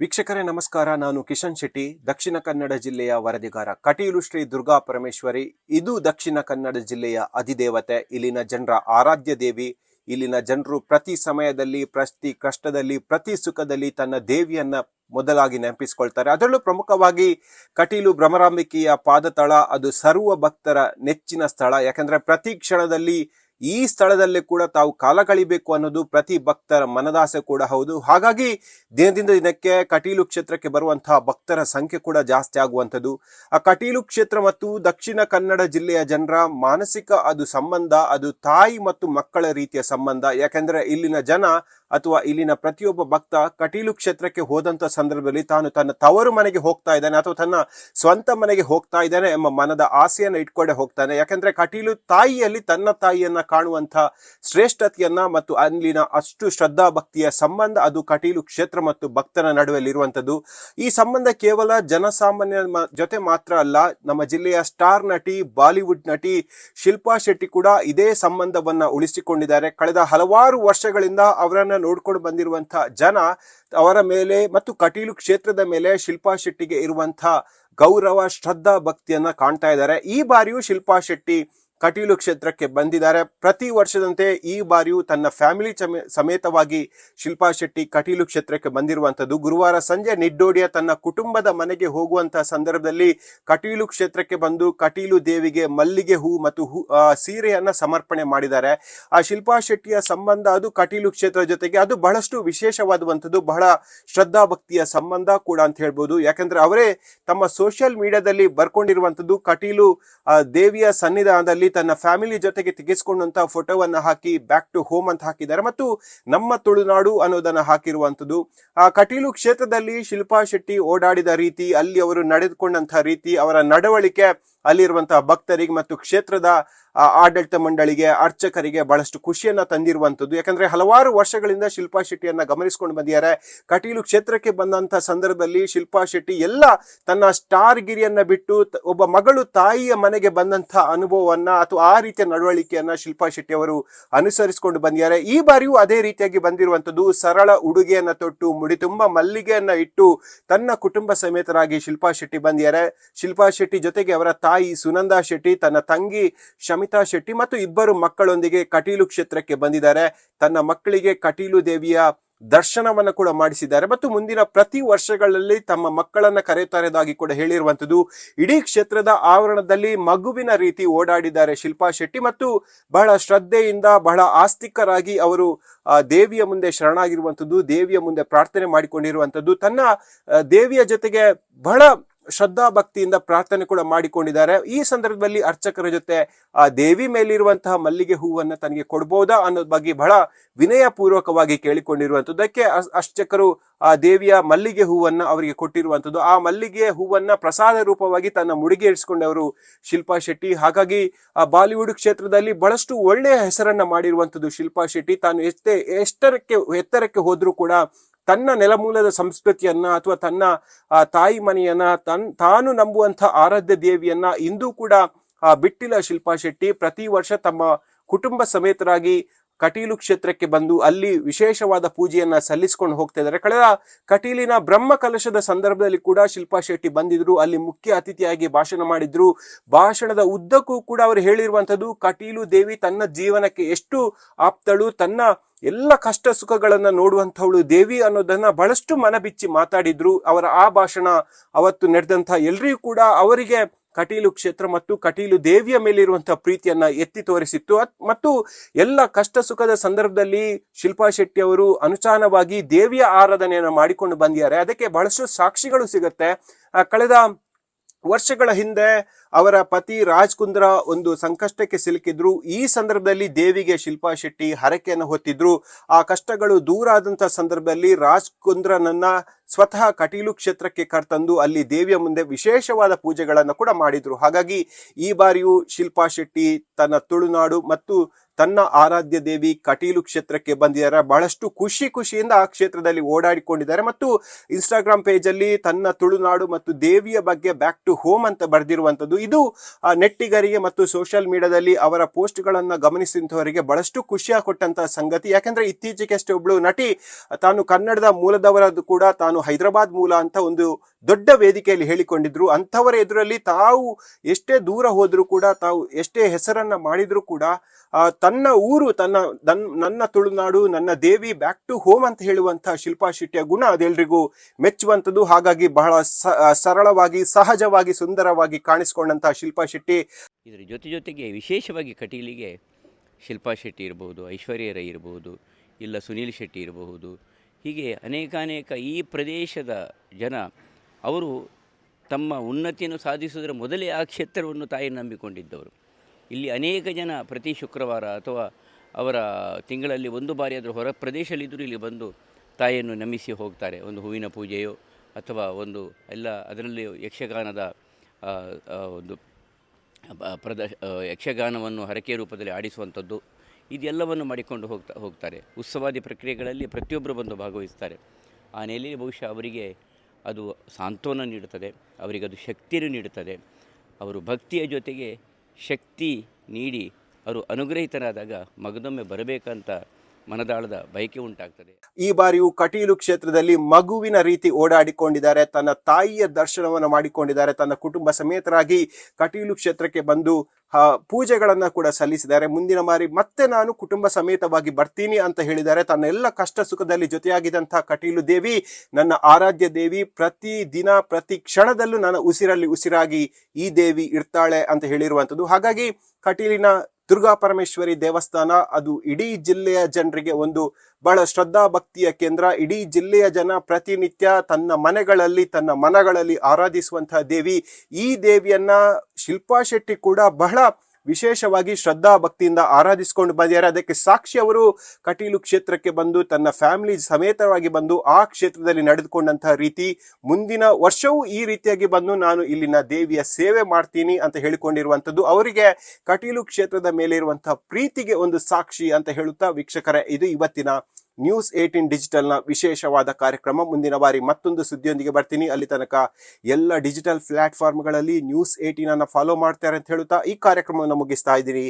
ವೀಕ್ಷಕರೇ, ನಮಸ್ಕಾರ. ನಾನು ಕಿಶನ್ ಶೆಟ್ಟಿ. ದಕ್ಷಿಣ ಕನ್ನಡ ಜಿಲ್ಲೆಯ ವರದಿಗಾರ ಕಟೀಲು ಶ್ರೀ ದುರ್ಗಾ ಪರಮೇಶ್ವರಿ, ಇದು ದಕ್ಷಿಣ ಕನ್ನಡ ಜಿಲ್ಲೆಯ ಅಧಿದೇವತೆ. ಇಲ್ಲಿನ ಜನರ ಆರಾಧ್ಯ ದೇವಿ, ಇಲ್ಲಿನ ಜನರು ಪ್ರತಿ ಸಮಯದಲ್ಲಿ, ಪ್ರತಿ ಕಷ್ಟದಲ್ಲಿ, ಪ್ರತಿ ಸುಖದಲ್ಲಿ ತನ್ನ ದೇವಿಯನ್ನ ಮೊದಲಾಗಿ ನೆನಪಿಸಿಕೊಳ್ತಾರೆ. ಅದರಲ್ಲೂ ಪ್ರಮುಖವಾಗಿ ಕಟೀಲು ಭ್ರಮರಾಂಬಿಕೆಯ ಪಾದತಳ, ಅದು ಸರ್ವ ಭಕ್ತರ ನೆಚ್ಚಿನ ಸ್ಥಳ. ಯಾಕಂದ್ರೆ ಪ್ರತಿ ಕ್ಷಣದಲ್ಲಿ ಈ ಸ್ಥಳದಲ್ಲೇ ಕೂಡ ತಾವು ಕಾಲ ಕಳಿಬೇಕು ಅನ್ನೋದು ಪ್ರತಿ ಭಕ್ತರ ಮನದಾಸೆ ಕೂಡ ಹೌದು. ಹಾಗಾಗಿ ದಿನದಿಂದ ದಿನಕ್ಕೆ ಕಟೀಲು ಕ್ಷೇತ್ರಕ್ಕೆ ಬರುವಂತಹ ಭಕ್ತರ ಸಂಖ್ಯೆ ಕೂಡ ಜಾಸ್ತಿ ಆಗುವಂಥದ್ದು. ಆ ಕಟೀಲು ಕ್ಷೇತ್ರ ಮತ್ತು ದಕ್ಷಿಣ ಕನ್ನಡ ಜಿಲ್ಲೆಯ ಜನರ ಮಾನಸಿಕ ಅದು ಸಂಬಂಧ, ಅದು ತಾಯಿ ಮತ್ತು ಮಕ್ಕಳ ರೀತಿಯ ಸಂಬಂಧ. ಯಾಕೆಂದ್ರೆ ಇಲ್ಲಿನ ಜನ ಅಥವಾ ಇಲ್ಲಿನ ಪ್ರತಿಯೊಬ್ಬ ಭಕ್ತ ಕಟೀಲು ಕ್ಷೇತ್ರಕ್ಕೆ ಹೋದಂತ ಸಂದರ್ಭದಲ್ಲಿ ತಾನು ತನ್ನ ತವರು ಮನೆಗೆ ಹೋಗ್ತಾ ಇದ್ದಾನೆ ಅಥವಾ ತನ್ನ ಸ್ವಂತ ಮನೆಗೆ ಹೋಗ್ತಾ ಇದ್ದಾನೆ ಎಂಬ ಮನದ ಆಸೆಯನ್ನು ಇಟ್ಕೊಂಡೆ ಹೋಗ್ತಾನೆ. ಯಾಕಂದ್ರೆ ಕಟೀಲು ತಾಯಿಯಲ್ಲಿ ತನ್ನ ತಾಯಿಯನ್ನ ಕಾಣುವಂತ ಶ್ರೇಷ್ಠತೆಯನ್ನ ಮತ್ತು ಅಲ್ಲಿನ ಅಷ್ಟು ಶ್ರದ್ಧಾ ಭಕ್ತಿಯ ಸಂಬಂಧ ಅದು ಕಟೀಲು ಕ್ಷೇತ್ರ ಮತ್ತು ಭಕ್ತನ ನಡುವೆಯಲ್ಲಿ ಇರುವಂತದ್ದು ಈ ಸಂಬಂಧ ಕೇವಲ ಜನಸಾಮಾನ್ಯ ಜೊತೆ ಮಾತ್ರ ಅಲ್ಲ, ನಮ್ಮ ಜಿಲ್ಲೆಯ ಸ್ಟಾರ್ ನಟಿ, ಬಾಲಿವುಡ್ ನಟಿ ಶಿಲ್ಪಾ ಶೆಟ್ಟಿ ಕೂಡ ಇದೇ ಸಂಬಂಧವನ್ನ ಉಳಿಸಿಕೊಂಡಿದ್ದಾರೆ. ಕಳೆದ ಹಲವಾರು ವರ್ಷಗಳಿಂದ ಅವರನ್ನ ನೋಡ್ಕೊಂಡು ಬಂದಿರುವಂತಹ ಜನ ಅವರ ಮೇಲೆ ಮತ್ತು ಕಟೀಲು ಕ್ಷೇತ್ರದ ಮೇಲೆ ಶಿಲ್ಪಾ ಶೆಟ್ಟಿಗೆ ಇರುವಂತಹ ಗೌರವ, ಶ್ರದ್ಧಾ ಭಕ್ತಿಯನ್ನ ಕಾಣ್ತಾ ಇದ್ದಾರೆ. ಈ ಬಾರಿಯೂ ಶಿಲ್ಪಾ ಶೆಟ್ಟಿ ಕಟೀಲು ಕ್ಷೇತ್ರಕ್ಕೆ ಬಂದಿದ್ದಾರೆ. ಪ್ರತಿ ವರ್ಷದಂತೆ ಈ ಬಾರಿಯೂ ತನ್ನ ಫ್ಯಾಮಿಲಿ ಸಮೇತವಾಗಿ ಶಿಲ್ಪಾ ಶೆಟ್ಟಿ ಕಟೀಲು ಕ್ಷೇತ್ರಕ್ಕೆ ಬಂದಿರುವಂತದ್ದು ಗುರುವಾರ ಸಂಜೆ ನಿಡ್ಡೋಡಿಯ ತನ್ನ ಕುಟುಂಬದ ಮನೆಗೆ ಹೋಗುವಂತಹ ಸಂದರ್ಭದಲ್ಲಿ ಕಟೀಲು ಕ್ಷೇತ್ರಕ್ಕೆ ಬಂದು ಕಟೀಲು ದೇವಿಗೆ ಮಲ್ಲಿಗೆ ಹೂ ಮತ್ತು ಹೂ ಸೀರೆಯನ್ನ ಸಮರ್ಪಣೆ ಮಾಡಿದ್ದಾರೆ. ಆ ಶಿಲ್ಪಾ ಶೆಟ್ಟಿಯ ಸಂಬಂಧ ಅದು ಕಟೀಲು ಕ್ಷೇತ್ರ ಜೊತೆಗೆ ಅದು ಬಹಳಷ್ಟು ವಿಶೇಷವಾದುವಂಥದ್ದು. ಬಹಳ ಶ್ರದ್ಧಾ ಭಕ್ತಿಯ ಸಂಬಂಧ ಕೂಡ ಅಂತ ಹೇಳ್ಬೋದು. ಯಾಕಂದ್ರೆ ಅವರೇ ತಮ್ಮ ಸೋಷಿಯಲ್ ಮೀಡಿಯಾದಲ್ಲಿ ಬರ್ಕೊಂಡಿರುವಂಥದ್ದು ಕಟೀಲು ದೇವಿಯ ಸನ್ನಿಧಾನದಲ್ಲಿ ತನ್ನ ಫ್ಯಾಮಿಲಿ ಜೊತೆಗೆ ತೆಗೆಸ್ಕೊಂಡಂತ ಫೋಟೋವನ್ನ ಹಾಕಿ ಬ್ಯಾಕ್ ಟು ಹೋಮ್ ಅಂತ ಹಾಕಿದ್ದಾರೆ. ಮತ್ತು ನಮ್ಮ ತುಳುನಾಡು ಅನ್ನೋದನ್ನ ಹಾಕಿರುವಂತದ್ದು ಆ ಕಟೀಲು ಕ್ಷೇತ್ರದಲ್ಲಿ ಶಿಲ್ಪಾ ಶೆಟ್ಟಿ ಓಡಾಡಿದ ರೀತಿ, ಅಲ್ಲಿ ಅವರು ನಡೆದುಕೊಂಡಂತಹ ರೀತಿ, ಅವರ ನಡವಳಿಕೆ ಅಲ್ಲಿರುವಂತಹ ಭಕ್ತರಿಗೆ ಮತ್ತು ಕ್ಷೇತ್ರದ ಆಡಳಿತ ಮಂಡಳಿಗೆ ಅರ್ಚಕರಿಗೆ ಬಹಳಷ್ಟು ಖುಷಿಯನ್ನ ತಂದಿರುವಂತದ್ದು ಯಾಕಂದ್ರೆ ಹಲವಾರು ವರ್ಷಗಳಿಂದ ಶಿಲ್ಪಾ ಶೆಟ್ಟಿಯನ್ನ ಗಮನಿಸಿಕೊಂಡು ಬಂದಿದ್ದಾರೆ. ಕಟೀಲು ಕ್ಷೇತ್ರಕ್ಕೆ ಬಂದಂತ ಸಂದರ್ಭದಲ್ಲಿ ಶಿಲ್ಪಾ ಶೆಟ್ಟಿ ಎಲ್ಲ ತನ್ನ ಸ್ಟಾರ್ ಗಿರಿಯನ್ನ ಬಿಟ್ಟು ಒಬ್ಬ ಮಗಳು ತಾಯಿಯ ಮನೆಗೆ ಬಂದಂತ ಅನುಭವವನ್ನ ಅಥವಾ ಆ ರೀತಿಯ ನಡವಳಿಕೆಯನ್ನ ಶಿಲ್ಪಾ ಶೆಟ್ಟಿ ಅವರು ಅನುಸರಿಸಿಕೊಂಡು ಬಂದಿದ್ದಾರೆ. ಈ ಬಾರಿಯೂ ಅದೇ ರೀತಿಯಾಗಿ ಬಂದಿರುವಂತದ್ದು ಸರಳ ಉಡುಗೆಯನ್ನ ತೊಟ್ಟು, ಮುಡಿ ತುಂಬ ಮಲ್ಲಿಗೆಯನ್ನ ಇಟ್ಟು ತನ್ನ ಕುಟುಂಬ ಸಮೇತರಾಗಿ ಶಿಲ್ಪಾ ಶೆಟ್ಟಿ ಬಂದಿದ್ದಾರೆ. ಶಿಲ್ಪಾ ಶೆಟ್ಟಿ ಜೊತೆಗೆ ಅವರ ತಾಯಿ ಸುನಂದಾ ಶೆಟ್ಟಿ, ತನ್ನ ತಂಗಿ ಶಮಿತಾ ಶೆಟ್ಟಿ ಮತ್ತು ಇಬ್ಬರು ಮಕ್ಕಳೊಂದಿಗೆ ಕಟೀಲು ಕ್ಷೇತ್ರಕ್ಕೆ ಬಂದಿದ್ದಾರೆ. ತನ್ನ ಮಕ್ಕಳಿಗೆ ಕಟೀಲು ದೇವಿಯ ದರ್ಶನವನ್ನ ಕೂಡ ಮಾಡಿಸಿದ್ದಾರೆ. ಮತ್ತು ಮುಂದಿನ ಪ್ರತಿ ವರ್ಷಗಳಲ್ಲಿ ತಮ್ಮ ಮಕ್ಕಳನ್ನ ಕರೆಯುತ್ತಾರೆದಾಗಿ ಕೂಡ ಹೇಳಿರುವಂತದ್ದು ಇಡೀ ಕ್ಷೇತ್ರದ ಆವರಣದಲ್ಲಿ ಮಗುವಿನ ರೀತಿ ಓಡಾಡಿದ್ದಾರೆ ಶಿಲ್ಪಾ ಶೆಟ್ಟಿ ಮತ್ತು ಬಹಳ ಶ್ರದ್ಧೆಯಿಂದ ಬಹಳ ಆಸ್ತಿಕರಾಗಿ ಅವರು ದೇವಿಯ ಮುಂದೆ ಶರಣಾಗಿರುವಂತದ್ದು ದೇವಿಯ ಮುಂದೆ ಪ್ರಾರ್ಥನೆ ಮಾಡಿಕೊಂಡಿರುವಂತದ್ದು ತನ್ನ ದೇವಿಯ ಜೊತೆಗೆ ಬಹಳ ಶ್ರದ್ಧಾ ಭಕ್ತಿಯಿಂದ ಪ್ರಾರ್ಥನೆ ಕೂಡ ಮಾಡಿಕೊಂಡಿದ್ದಾರೆ. ಈ ಸಂದರ್ಭದಲ್ಲಿ ಅರ್ಚಕರ ಜೊತೆ, ಆ ದೇವಿ ಮೇಲಿರುವಂತಹ ಮಲ್ಲಿಗೆ ಹೂವನ್ನ ತನಗೆ ಕೊಡ್ಬೋದಾ ಅನ್ನೋದ್ ಬಗ್ಗೆ ಬಹಳ ವಿನಯ ಪೂರ್ವಕವಾಗಿ ಕೇಳಿಕೊಂಡಿರುವಂತದ್ದಕ್ಕೆ ಅರ್ಚಕರು ಆ ದೇವಿಯ ಮಲ್ಲಿಗೆ ಹೂವನ್ನ ಅವರಿಗೆ ಕೊಟ್ಟಿರುವಂತದ್ದು. ಆ ಮಲ್ಲಿಗೆ ಹೂವನ್ನ ಪ್ರಸಾದ ರೂಪವಾಗಿ ತನ್ನ ಮುಡಿಗೆ ಇರಿಸಿಕೊಂಡವರು ಶಿಲ್ಪಾ ಶೆಟ್ಟಿ. ಹಾಗಾಗಿ ಆ ಬಾಲಿವುಡ್ ಕ್ಷೇತ್ರದಲ್ಲಿ ಬಹಳಷ್ಟು ಒಳ್ಳೆಯ ಹೆಸರನ್ನ ಮಾಡಿರುವಂತದ್ದು ಶಿಲ್ಪಾ ಶೆಟ್ಟಿ. ತಾನು ಎಷ್ಟೇ, ಎಷ್ಟರಕ್ಕೆ, ಎತ್ತರಕ್ಕೆ ಹೋದ್ರೂ ಕೂಡ ತನ್ನ ನೆಲಮೂಲದ ಸಂಸ್ಕೃತಿಯನ್ನ ಅಥವಾ ತನ್ನ ತಾಯಿ ಮನೆಯನ್ನ ತನ್ ತಾನು ನಂಬುವಂತ ಆರಾಧ್ಯ ದೇವಿಯನ್ನ ಇಂದೂ ಕೂಡ ಆ, ಬಿಟ್ಟಿಲ್ಲ ಶಿಲ್ಪಾ ಶೆಟ್ಟಿ ಪ್ರತಿ ವರ್ಷ ತಮ್ಮ ಕುಟುಂಬ ಸಮೇತರಾಗಿ ಕಟೀಲು ಕ್ಷೇತ್ರಕ್ಕೆ ಬಂದು ಅಲ್ಲಿ ವಿಶೇಷವಾದ ಪೂಜೆಯನ್ನ ಸಲ್ಲಿಸಿಕೊಂಡು ಹೋಗ್ತಾ ಇದ್ದಾರೆ. ಕಳೆದ ಕಟೀಲಿನ ಬ್ರಹ್ಮ ಕಲಶದ ಸಂದರ್ಭದಲ್ಲಿ ಕೂಡ ಶಿಲ್ಪಾ ಶೆಟ್ಟಿ ಬಂದಿದ್ರು. ಅಲ್ಲಿ ಮುಖ್ಯ ಅತಿಥಿಯಾಗಿ ಭಾಷಣ ಮಾಡಿದ್ರು. ಭಾಷಣದ ಉದ್ದಕ್ಕೂ ಕೂಡ ಅವರು ಹೇಳಿರುವಂತದ್ದು ಕಟೀಲು ದೇವಿ ತನ್ನ ಜೀವನಕ್ಕೆ ಎಷ್ಟು ಆಪ್ತಳು ತನ್ನ ಎಲ್ಲ ಕಷ್ಟ ಸುಖಗಳನ್ನು ನೋಡುವಂಥವಳು ದೇವಿ ಅನ್ನೋದನ್ನ ಬಹಳಷ್ಟು ಮನಬಿಚ್ಚಿ ಮಾತಾಡಿದ್ರು. ಅವರ ಆ ಭಾಷಣ ಅವತ್ತು ನಡೆದಂತಹ ಎಲ್ರಿಗೂ ಕೂಡ ಅವರಿಗೆ ಕಟೀಲು ಕ್ಷೇತ್ರ ಮತ್ತು ಕಟೀಲು ದೇವಿಯ ಮೇಲಿರುವಂತಹ ಪ್ರೀತಿಯನ್ನ ಎತ್ತಿ ತೋರಿಸಿತ್ತು. ಮತ್ತು ಎಲ್ಲ ಕಷ್ಟ ಸುಖದ ಸಂದರ್ಭದಲ್ಲಿ ಶಿಲ್ಪಾ ಶೆಟ್ಟಿ ಅವರು ಅನುಚಾನವಾಗಿ ದೇವಿಯ ಆರಾಧನೆಯನ್ನು ಮಾಡಿಕೊಂಡು ಬಂದಿದ್ದಾರೆ. ಅದಕ್ಕೆ ಬಹಳಷ್ಟು ಸಾಕ್ಷಿಗಳು ಸಿಗುತ್ತೆ. ಕಳೆದ ವರ್ಷಗಳ ಹಿಂದೆ ಅವರ ಪತಿ ರಾಜ್ ಕುಂದ್ರ ಒಂದು ಸಂಕಷ್ಟಕ್ಕೆ ಸಿಲುಕಿದ್ರು. ಈ ಸಂದರ್ಭದಲ್ಲಿ ದೇವಿಗೆ ಶಿಲ್ಪಾ ಶೆಟ್ಟಿ ಹರಕೆಯನ್ನು ಹೊತ್ತಿದ್ರು. ಆ ಕಷ್ಟಗಳು ದೂರ ಆದಂತ ಸಂದರ್ಭದಲ್ಲಿ ರಾಜ್ ಕುಂದ್ರನನ್ನ ಸ್ವತಃ ಕಟೀಲು ಕ್ಷೇತ್ರಕ್ಕೆ ಕರ್ತಂದು ಅಲ್ಲಿ ದೇವಿಯ ಮುಂದೆ ವಿಶೇಷವಾದ ಪೂಜೆಗಳನ್ನು ಕೂಡ ಮಾಡಿದ್ರು. ಹಾಗಾಗಿ ಈ ಬಾರಿಯೂ ಶಿಲ್ಪಾ ಶೆಟ್ಟಿ ತನ್ನ ತುಳುನಾಡು ಮತ್ತು ತನ್ನ ಆರಾಧ್ಯ ದೇವಿ ಕಟೀಲು ಕ್ಷೇತ್ರಕ್ಕೆ ಬಂದಿದ್ದಾರೆ. ಬಹಳಷ್ಟು ಖುಷಿ ಖುಷಿಯಿಂದ ಆ ಕ್ಷೇತ್ರದಲ್ಲಿ ಓಡಾಡಿಕೊಂಡಿದ್ದಾರೆ ಮತ್ತು ಇನ್ಸ್ಟಾಗ್ರಾಮ್ ಪೇಜಲ್ಲಿ ತನ್ನ ತುಳುನಾಡು ಮತ್ತು ದೇವಿಯ ಬಗ್ಗೆ ಬ್ಯಾಕ್ ಟು ಹೋಮ್ ಅಂತ ಬರೆದಿರುವಂತದ್ದು ಇದು ನೆಟ್ಟಿಗರಿಗೆ ಮತ್ತು ಸೋಷಿಯಲ್ ಮೀಡಿಯಾದಲ್ಲಿ ಅವರ ಪೋಸ್ಟ್ಗಳನ್ನ ಗಮನಿಸಿದವರಿಗೆ ಬಹಳಷ್ಟು ಖುಷಿಯ ಕೊಟ್ಟಂತಹ ಸಂಗತಿ. ಯಾಕಂದ್ರೆ ಇತ್ತೀಚೆಗಷ್ಟೇ ಒಬ್ಳು ನಟಿ, ತಾನು ಕನ್ನಡದ ಮೂಲದವರದ್ದು ಕೂಡ ತಾನು ಹೈದರಾಬಾದ್ ಮೂಲ ಅಂತ ಒಂದು ದೊಡ್ಡ ವೇದಿಕೆಯಲ್ಲಿ ಹೇಳಿಕೊಂಡಿದ್ರು. ಅಂಥವರ ಎದುರಲ್ಲಿ ತಾವು ಎಷ್ಟೇ ದೂರ ಹೋದರೂ ಕೂಡ, ತಾವು ಎಷ್ಟೇ ಹೆಸರನ್ನ ಮಾಡಿದ್ರು ಕೂಡ ತನ್ನ ಊರು, ತನ್ನ ನನ್ನ ತುಳುನಾಡು, ನನ್ನ ದೇವಿ ಬ್ಯಾಕ್ ಟು ಹೋಮ್ ಅಂತ ಹೇಳುವಂತಹ ಶಿಲ್ಪಾ ಶೆಟ್ಟಿಯ ಗುಣ ಅದೆಲ್ರಿಗೂ ಮೆಚ್ಚುವಂಥದ್ದು. ಹಾಗಾಗಿ ಬಹಳ ಸರಳವಾಗಿ, ಸಹಜವಾಗಿ, ಸುಂದರವಾಗಿ ಕಾಣಿಸಿಕೊಂಡಂತಹ ಶಿಲ್ಪಾ ಶೆಟ್ಟಿ. ಇದರ ಜೊತೆ ಜೊತೆಗೆ ವಿಶೇಷವಾಗಿ ಕಟೀಲಿಗೆ ಶಿಲ್ಪಾ ಶೆಟ್ಟಿ ಇರಬಹುದು ಐಶ್ವರ್ಯ ರೈ ಇರಬಹುದು ಇಲ್ಲ ಸುನೀಲ್ ಶೆಟ್ಟಿ ಇರಬಹುದು. ಹೀಗೆ ಅನೇಕಾನೇಕ ಈ ಪ್ರದೇಶದ ಜನ ಅವರು ತಮ್ಮ ಉನ್ನತಿಯನ್ನು ಸಾಧಿಸುವುದರ ಮೊದಲೇ ಆ ಕ್ಷೇತ್ರವನ್ನು ತಾಯಿ ನಂಬಿಕೊಂಡಿದ್ದವರು. ಇಲ್ಲಿ ಅನೇಕ ಜನ ಪ್ರತಿ ಶುಕ್ರವಾರ ಅಥವಾ ಅವರ ತಿಂಗಳಲ್ಲಿ ಒಂದು ಬಾರಿ ಆದರೂ ಹೊರ ಪ್ರದೇಶದಲ್ಲಿದ್ದರೂ ಇಲ್ಲಿ ಬಂದು ತಾಯಿಯನ್ನು ನಮಿಸಿ ಹೋಗ್ತಾರೆ. ಒಂದು ಹೂವಿನ ಪೂಜೆಯೋ ಅಥವಾ ಒಂದು ಎಲ್ಲ ಅದರಲ್ಲಿ ಯಕ್ಷಗಾನದ ಒಂದು ಪ್ರದರ್ಶ ಯಕ್ಷಗಾನವನ್ನು ಹರಕೆ ರೂಪದಲ್ಲಿ ಆಡಿಸುವಂಥದ್ದು, ಇದೆಲ್ಲವನ್ನು ಮಾಡಿಕೊಂಡು ಹೋಗ್ತಾ, ಹೋಗ್ತಾರೆ. ಉತ್ಸವಾದಿ ಪ್ರಕ್ರಿಯೆಗಳಲ್ಲಿ ಪ್ರತಿಯೊಬ್ಬರು ಬಂದು ಭಾಗವಹಿಸ್ತಾರೆ. ಆ ನೆಲೆಯಲ್ಲಿ ಬಹುಶಃ ಅವರಿಗೆ ಅದು ಸಾಂತ್ವನ ನೀಡುತ್ತದೆ, ಅವರಿಗೆ ಅದು ಶಕ್ತಿಯನ್ನು ನೀಡುತ್ತದೆ. ಅವರು ಭಕ್ತಿಯ ಜೊತೆಗೆ ಶಕ್ತಿ ನೀಡಿ, ಅವರು ಅನುಗ್ರಹಿತರಾದಾಗ ಮಗದೊಮ್ಮೆ ಬರಬೇಕಂತ ಮನದಾಳದ ಬಯಕೆ ಉಂಟಾಗ್ತದೆ. ಈ ಬಾರಿಯೂ ಕಟೀಲು ಕ್ಷೇತ್ರದಲ್ಲಿ ಮಗುವಿನ ರೀತಿ ಓಡಾಡಿಕೊಂಡಿದ್ದಾರೆ, ತನ್ನ ತಾಯಿಯ ದರ್ಶನವನ್ನು ಮಾಡಿಕೊಂಡಿದ್ದಾರೆ, ತನ್ನ ಕುಟುಂಬ ಸಮೇತರಾಗಿ ಕಟೀಲು ಕ್ಷೇತ್ರಕ್ಕೆ ಬಂದು ಪೂಜೆಗಳನ್ನ ಕೂಡ ಸಲ್ಲಿಸಿದ್ದಾರೆ. ಮುಂದಿನ ಬಾರಿ ಮತ್ತೆ ನಾನು ಕುಟುಂಬ ಸಮೇತವಾಗಿ ಬರ್ತೀನಿ ಅಂತ ಹೇಳಿದ್ದಾರೆ ತನ್ನ ಎಲ್ಲ ಕಷ್ಟ ಸುಖದಲ್ಲಿ ಜೊತೆಯಾಗಿದ್ದಂತಹ ಕಟೀಲು ದೇವಿ, ನನ್ನ ಆರಾಧ್ಯ ದೇವಿ, ಪ್ರತಿ ದಿನ, ಪ್ರತಿ ಕ್ಷಣದಲ್ಲೂ ನನ್ನ ಉಸಿರಲ್ಲಿ ಉಸಿರಾಗಿ ಈ ದೇವಿ ಇರ್ತಾಳೆ ಅಂತ ಹೇಳಿರುವಂಥದ್ದು. ಹಾಗಾಗಿ ಕಟೀಲಿನ ದುರ್ಗಾ ಪರಮೇಶ್ವರಿ ದೇವಸ್ಥಾನ, ಅದು ಇಡೀ ಜಿಲ್ಲೆಯ ಜನರಿಗೆ ಒಂದು ಬಹಳ ಶ್ರದ್ಧಾ ಭಕ್ತಿಯ ಕೇಂದ್ರ. ಇಡೀ ಜಿಲ್ಲೆಯ ಜನ ಪ್ರತಿನಿತ್ಯ ತನ್ನ ಮನೆಗಳಲ್ಲಿ, ತನ್ನ ಮನಗಳಲ್ಲಿ ಆರಾಧಿಸುವಂತಹ ದೇವಿ. ಈ ದೇವಿಯನ್ನ ಶಿಲ್ಪಾ ಶೆಟ್ಟಿ ಕೂಡ ಬಹಳ ವಿಶೇಷವಾಗಿ ಶ್ರದ್ಧಾ ಭಕ್ತಿಯಿಂದ ಆರಾಧಿಸಿಕೊಂಡು ಬಂದಿದ್ದಾರೆ. ಅದಕ್ಕೆ ಸಾಕ್ಷಿ ಅವರು ಕಟೀಲು ಕ್ಷೇತ್ರಕ್ಕೆ ಬಂದು ತನ್ನ ಫ್ಯಾಮಿಲಿ ಸಮೇತವಾಗಿ ಬಂದು ಆ ಕ್ಷೇತ್ರದಲ್ಲಿ ನಡೆದುಕೊಂಡಂತಹ ರೀತಿ ಮುಂದಿನ ವರ್ಷವೂ ಈ ರೀತಿಯಾಗಿ ಬಂದು ನಾನು ಇಲ್ಲಿನ ದೇವಿಯ ಸೇವೆ ಮಾಡ್ತೀನಿ ಅಂತ ಹೇಳಿಕೊಂಡಿರುವಂತದ್ದು ಅವರಿಗೆ ಕಟೀಲು ಕ್ಷೇತ್ರದ ಮೇಲೆ ಇರುವಂತಹ ಪ್ರೀತಿಗೆ ಒಂದು ಸಾಕ್ಷಿ ಅಂತ ಹೇಳುತ್ತಾ ವೀಕ್ಷಕರೇ, ಇದು ಇವತ್ತಿನ ನ್ಯೂಸ್ ಏಟೀನ್ ಡಿಜಿಟಲ್ನ ವಿಶೇಷವಾದ ಕಾರ್ಯಕ್ರಮ ಮುಂದಿನ ಬಾರಿ ಮತ್ತೊಂದು ಸುದ್ದಿಯೊಂದಿಗೆ ಬರ್ತೀನಿ. ಅಲ್ಲಿ ತನಕ ಎಲ್ಲ ಡಿಜಿಟಲ್ ಪ್ಲಾಟ್ಫಾರ್ಮ್ಗಳಲ್ಲಿ ನ್ಯೂಸ್ ಏಟೀನ್ ಅನ್ನ ಫಾಲೋ ಮಾಡ್ತಾರೆ ಅಂತ ಹೇಳುತ್ತಾ ಈ ಕಾರ್ಯಕ್ರಮವನ್ನು ಮುಗಿಸ್ತಾ ಇದ್ದೀನಿ